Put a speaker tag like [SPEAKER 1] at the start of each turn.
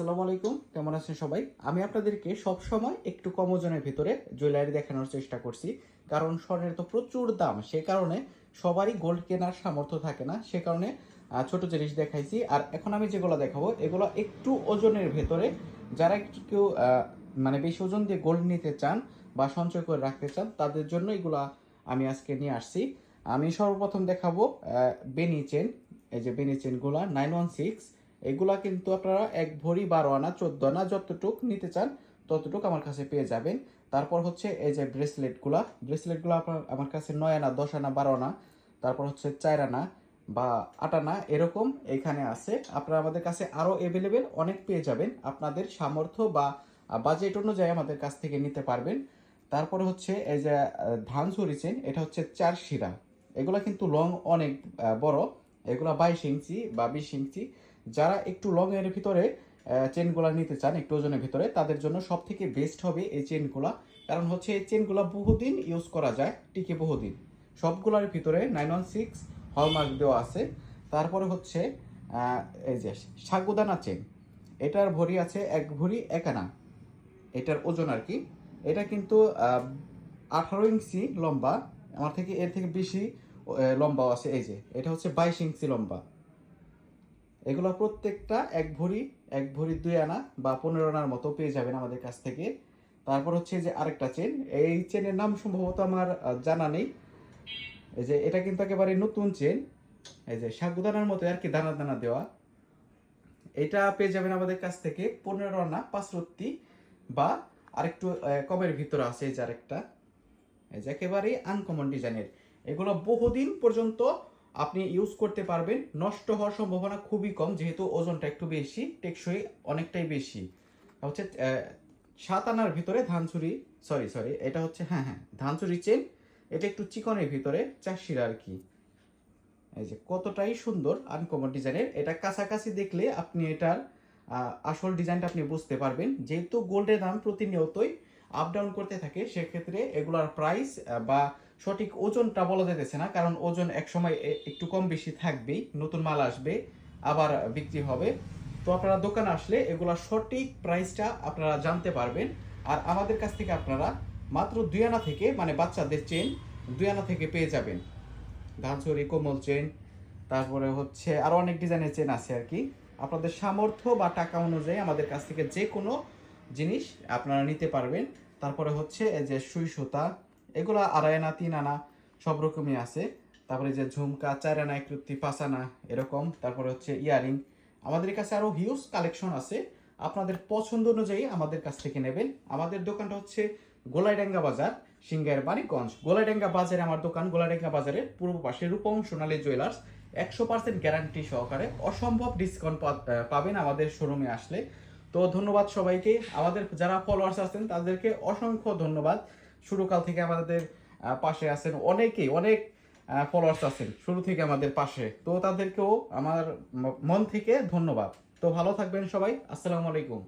[SPEAKER 1] আসসালামু আলাইকুম, কেমন আছেন সবাই? আমি আপনাদেরকে সব সময় একটু কম ওজনের ভিতরে জুয়েলারি দেখানোর চেষ্টা করছি। কারণ স্বর্ণের তো প্রচুর দাম, সে কারণে সবারই গোল্ড কেনার সামর্থ্য থাকে না। সে কারণে ছোট জিনিস দেখাইছি। আর এখন আমি যেগুলো দেখাবো, এগুলো একটু ওজনের ভেতরে। যারা একটু কেউ মানে বেশি ওজন দিয়ে গোল্ড নিতে চান বা সঞ্চয় করে রাখতে চান, তাদের জন্য এগুলা আমি আজকে নিয়ে আসছি। আমি সর্বপ্রথম দেখাবো বেনি চেন এই যে বেনি চেনগুলা নাইন ওয়ান সিক্স এগুলা কিন্তু আপনারা এক ভরি বারো আনা, চোদ্দ আনা যতটুক নিতে চান, ততটুক আমার কাছে পেয়ে যাবেন। তারপর হচ্ছে এই যে ব্রেসলেটগুলা, ব্রেসলেটগুলো আপনার, আমার কাছে নয় আনা, দশ আনা, বারো আনা, তারপর হচ্ছে চার আনা বা আট আনা, এরকম এখানে আছে। আপনারা আমাদের কাছে আরও অ্যাভেলেবেল অনেক পেয়ে যাবেন। আপনাদের সামর্থ্য বা বাজেট অনুযায়ী আমাদের কাছ থেকে নিতে পারবেন। তারপরে হচ্ছে এই যে ধান চড়িয়েছেন এটা হচ্ছে চার শিরা। এগুলা কিন্তু লং অনেক বড়। এগুলা বাইশ ইঞ্চি বা বিশ ইঞ্চি। যারা একটু লং এর ভিতরে চেনগুলা নিতে চান, একটু ওজনের ভিতরে, তাদের জন্য সব থেকে বেস্ট হবে এই চেনগুলা কারণ হচ্ছে এই চেনগুলা বহুদিন ইউজ করা যায়, টিকে বহুদিন। সবগুলোর ভিতরে নাইন ওয়ান সিক্স হলমার্ক দেওয়া আছে। তারপরে হচ্ছে এই যে সাগুদানা চেন এটার ভরি আছে এক ভরি এক আনা। এটার ওজন আর কি। এটা কিন্তু আঠারো ইঞ্চি লম্বা, আমার থেকে এর থেকে বেশি লম্বাও আছে, এই যে। এটা হচ্ছে বাইশ ইঞ্চি লম্বা। এগুলো প্রত্যেকটা এক ভরি এক ভরি দুই আনা বা পনেরো আনার মতো পেয়ে যাবেন আমাদের কাছ থেকে। তারপর হচ্ছে যে আরেকটা চেন এই চেনের নাম সম্ভবত আমার জানা নেই। এই যে এটা কিন্তু একেবারে নতুন চেন এই যে সাগুদানার মতো আর কি দানা দানা দেওয়া। এটা পেয়ে যাবেন আমাদের কাছ থেকে পনেরো আনা পাঁচ রত্তি বা আরেকটু কমের ভিতরে আছে এই যে আরেকটা। এই যে একেবারেই আনকমন ডিজাইনের এগুলো বহুদিন পর্যন্ত আপনি ইউজ করতে পারবেন। নষ্ট হওয়ার সম্ভাবনা খুবই কম, যেহেতু ওজনটা একটু বেশি, টেকসই অনেকটাই বেশি। হচ্ছে সাত আনার ভিতরে ধানচুরি সরি সরি এটা হচ্ছে হ্যাঁ হ্যাঁ ধানচুরি চেন এটা একটু চিকনের ভিতরে চাষিরা আর কি। এই যে, কতটাই সুন্দর আনকমন ডিজাইনের। এটা কাছাকাছি দেখলে আপনি এটার আসল ডিজাইনটা আপনি বুঝতে পারবেন। যেহেতু গোল্ডের দাম প্রতিনিয়তই আপ ডাউন করতে থাকে, সেক্ষেত্রে এগুলার প্রাইস বা সঠিক ওজনটা বলা যেতেছে না, কারণ ওজন একসময় এ- একটু কম বেশি থাকবেই, নতুন মাল আসবে, আবার বিক্রি হবে। তো আপনারা দোকানে আসলে এগুলার সঠিক প্রাইসটা আপনারা জানতে পারবেন। আর আমাদের কাছ থেকে আপনারা মাত্র দুই আনা থেকে মানে বাচ্চাদের চেন দুই আনা থেকে পেয়ে যাবেন। ধানচুরি কোমল চেন তারপরে হচ্ছে আরও অনেক ডিজাইনের চেন আছে আর কি। আপনাদের সামর্থ্য বা টাকা অনুযায়ী আমাদের কাছ থেকে যে কোনো জিনিস আপনারা নিতে পারবেন। তারপরে হচ্ছে যে সুই সুতা, এগুলো আড়াই আনা, তিন আনা, সব রকমই আছে। তারপরে যে ঝুমকা, চার আনা, এক রুত্তি, পাঁচ আনা এরকম। তারপরে হচ্ছে ইয়ারিং। আমাদের কাছে আরও হিউজ কালেকশন আছে। আপনাদের পছন্দ অনুযায়ী আমাদের কাছ থেকে নেবেন। আমাদের দোকানটা হচ্ছে গোলাইডাঙ্গা বাজার সিঙ্গার বাণীগঞ্জ গোলাইডাঙ্গা বাজারে আমার দোকান, গোলাইডাঙ্গা বাজারের পূর্ব পাশে রূপম সোনালী জুয়েলার্স একশো পার্সেন্ট গ্যারান্টি সহকারে অসম্ভব ডিসকাউন্ট পাবেন আমাদের শোরুমে আসলে। তো ধন্যবাদ সবাইকে। আমাদের যারা ফলোয়ার্স আছেন, তাদেরকে অসংখ্য ধন্যবাদ। শুরুকাল থেকে আমাদের পাশে আছেন অনেকেই, অনেক ফলোয়ার্স আছেন শুরু থেকে আমাদের পাশে। তো তাদেরকেও আমার মন থেকে ধন্যবাদ। তো ভালো থাকবেন সবাই। আসসালামু আলাইকুম।